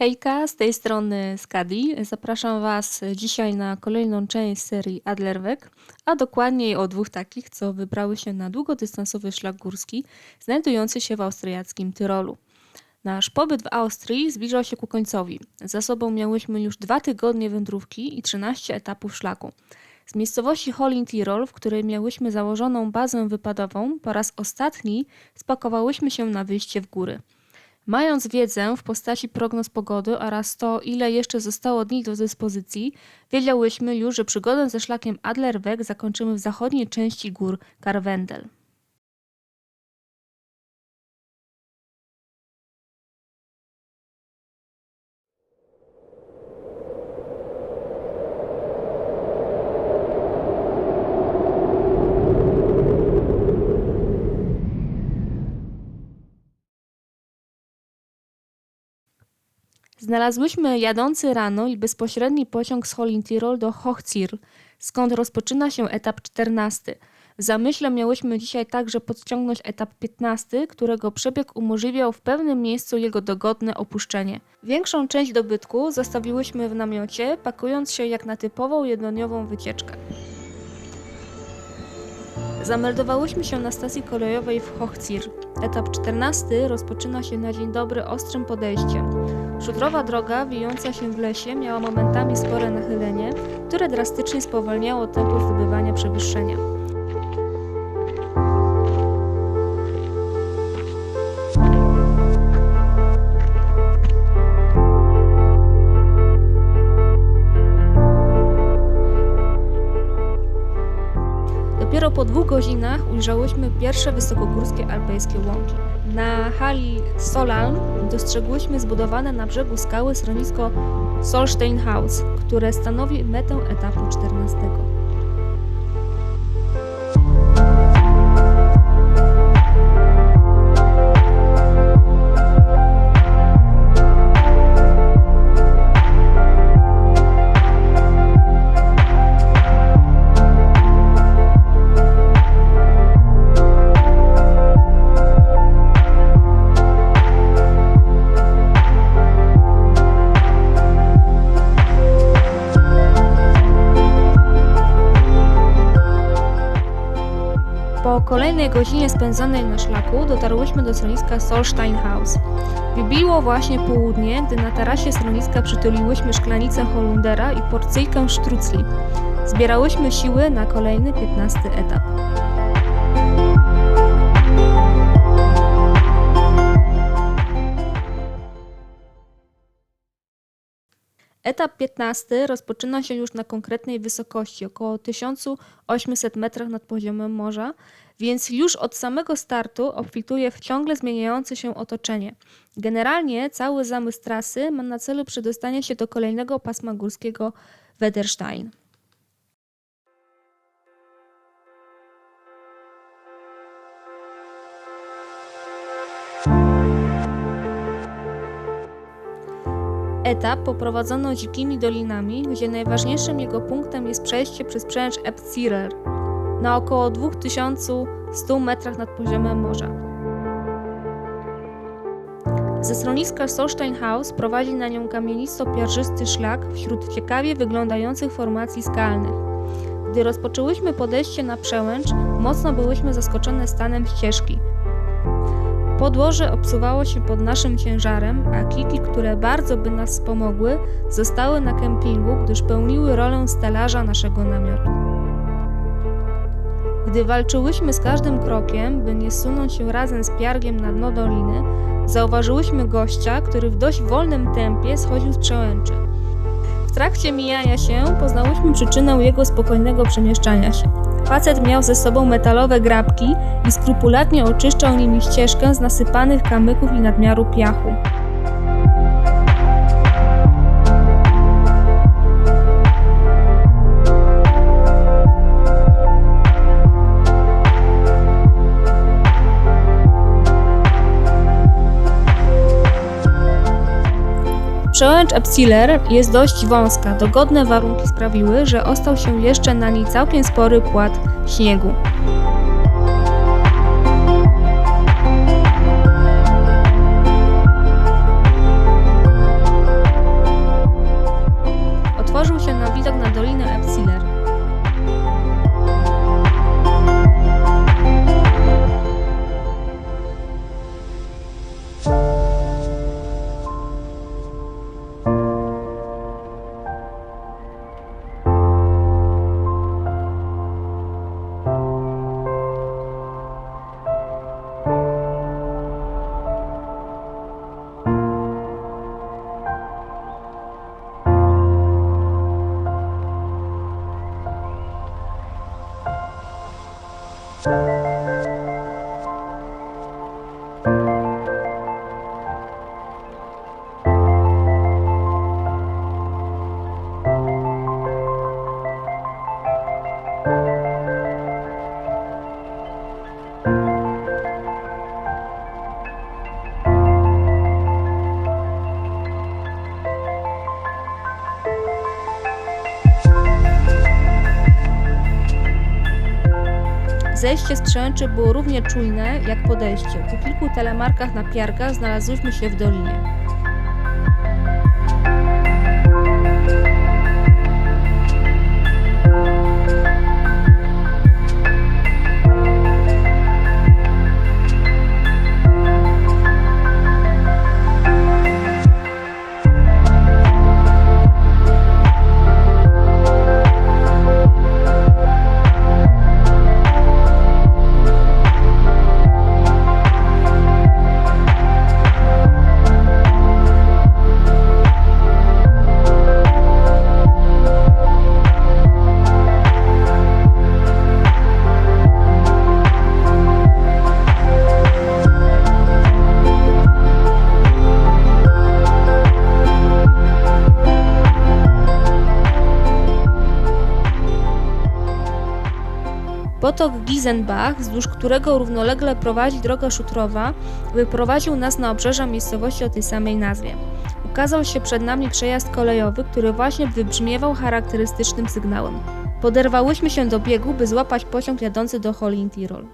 Hejka, z tej strony Skadi. Zapraszam Was dzisiaj na kolejną część serii Adlerweg, a dokładniej o dwóch takich, co wybrały się na długodystansowy szlak górski znajdujący się w austriackim Tyrolu. Nasz pobyt w Austrii zbliżał się ku końcowi. Za sobą miałyśmy już dwa tygodnie wędrówki i 13 etapów szlaku. Z miejscowości Hollin Tirol, w której miałyśmy założoną bazę wypadową, po raz ostatni spakowałyśmy się na wyjście w góry. Mając wiedzę w postaci prognoz pogody oraz to, ile jeszcze zostało dni do dyspozycji, wiedziałyśmy już, że przygodę ze szlakiem Adlerweg zakończymy w zachodniej części gór Karwendel. Znalazłyśmy jadący rano i bezpośredni pociąg z Holin-Tirol do Hochzirl, skąd rozpoczyna się etap 14. W zamyśle miałyśmy dzisiaj także podciągnąć etap 15, którego przebieg umożliwiał w pewnym miejscu jego dogodne opuszczenie. Większą część dobytku zostawiłyśmy w namiocie, pakując się jak na typową jednodniową wycieczkę. Zameldowałyśmy się na stacji kolejowej w Hochzir. Etap 14 rozpoczyna się na dzień dobry ostrym podejściem. Szutrowa droga, wijąca się w lesie, miała momentami spore nachylenie, które drastycznie spowalniało tempo zdobywania przewyższenia. Dopiero po dwóch godzinach ujrzałyśmy pierwsze wysokogórskie alpejskie łąki. Na hali Solalm dostrzegłyśmy zbudowane na brzegu skały schronisko Solsteinhaus, które stanowi metę etapu 14. Po kolejnej godzinie spędzonej na szlaku dotarłyśmy do schroniska Solsteinhaus. Wybiło właśnie południe, gdy na tarasie schroniska przytuliłyśmy szklanicę Holundera i porcyjkę sztrucli. Zbierałyśmy siły na kolejny 15 etap. Etap 15 rozpoczyna się już na konkretnej wysokości, około 1800 metrach nad poziomem morza, więc już od samego startu obfituje w ciągle zmieniające się otoczenie. Generalnie cały zamysł trasy ma na celu przedostanie się do kolejnego pasma górskiego Wederstein. Etap poprowadzono dzikimi dolinami, gdzie najważniejszym jego punktem jest przejście przez przełęcz Epzirer na około 2100 metrach nad poziomem morza. Ze schroniska Solsteinhaus prowadzi na nią kamienisto-piarzysty szlak wśród ciekawie wyglądających formacji skalnych. Gdy rozpoczęłyśmy podejście na przełęcz, mocno byłyśmy zaskoczone stanem ścieżki – Podłoże obsuwało się pod naszym ciężarem, a kiki, które bardzo by nas wspomogły, zostały na kempingu, gdyż pełniły rolę stelaża naszego namiotu. Gdy walczyłyśmy z każdym krokiem, by nie sunąć się razem z piargiem na dno doliny, zauważyłyśmy gościa, który w dość wolnym tempie schodził z przełęczy. W trakcie mijania się poznałyśmy przyczynę jego spokojnego przemieszczania się. Facet miał ze sobą metalowe grabki i skrupulatnie oczyszczał nimi ścieżkę z nasypanych kamyków i nadmiaru piachu. Przełęcz Epsiler jest dość wąska. Dogodne warunki sprawiły, że ostał się jeszcze na niej całkiem spory płat śniegu. Zejście z Trzęczy było równie czujne jak podejście. Po kilku telemarkach na piargach znalazłyśmy się w dolinie. Potok Gizenbach, wzdłuż którego równolegle prowadzi droga szutrowa, wyprowadził nas na obrzeża miejscowości o tej samej nazwie. Ukazał się przed nami przejazd kolejowy, który właśnie wybrzmiewał charakterystycznym sygnałem. Poderwałyśmy się do biegu, by złapać pociąg jadący do Holin Tirol.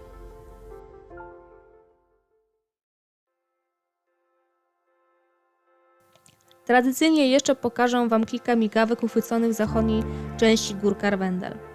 Tradycyjnie jeszcze pokażę Wam kilka migawek uchwyconych w zachodniej części gór Karwendel.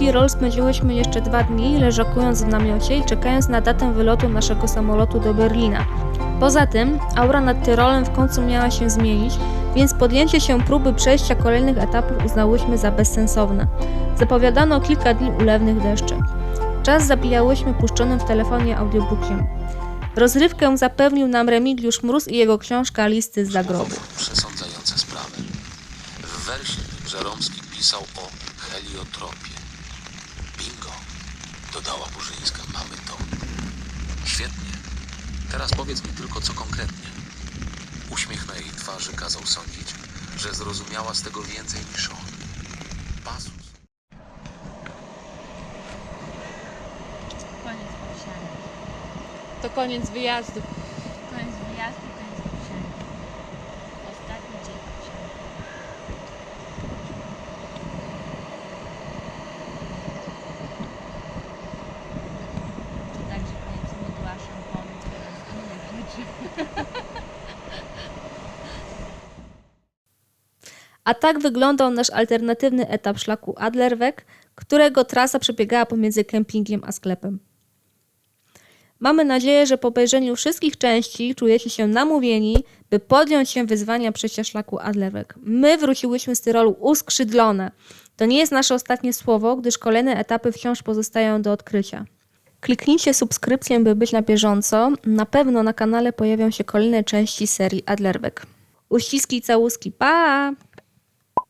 Tirol spędziłyśmy jeszcze dwa dni, leżakując w namiocie i czekając na datę wylotu naszego samolotu do Berlina. Poza tym, aura nad Tyrolem w końcu miała się zmienić, więc podjęcie się próby przejścia kolejnych etapów uznałyśmy za bezsensowne. Zapowiadano kilka dni ulewnych deszczy. Czas zabijałyśmy puszczonym w telefonie audiobookiem. Rozrywkę zapewnił nam Remigiusz Mróz i jego książka Listy z zagrobu. przesądzające sprawę. W wersie Żeromski pisał o heliotropie. Dodała Burzyńska. Mamy to. Świetnie. Teraz powiedz mi tylko, co konkretnie. Uśmiech na jej twarzy kazał sądzić, że zrozumiała z tego więcej niż on. Pasus. Koniec. To koniec wyjazdu. Koniec wyjazdu, koniec owsiany. Ostatni dzień owsiany. To także koniec mydła, szamponu, teraz innych rzeczy. A tak wyglądał nasz alternatywny etap szlaku Adlerweg, którego trasa przebiegała pomiędzy kempingiem a sklepem. Mamy nadzieję, że po obejrzeniu wszystkich części czujecie się namówieni, by podjąć się wyzwania przejścia szlaku Adlerweg. My wróciłyśmy z Tyrolu uskrzydlone. To nie jest nasze ostatnie słowo, gdyż kolejne etapy wciąż pozostają do odkrycia. Kliknijcie subskrypcję, by być na bieżąco. Na pewno na kanale pojawią się kolejne części serii Adlerweg. Uściski i całuski. Pa!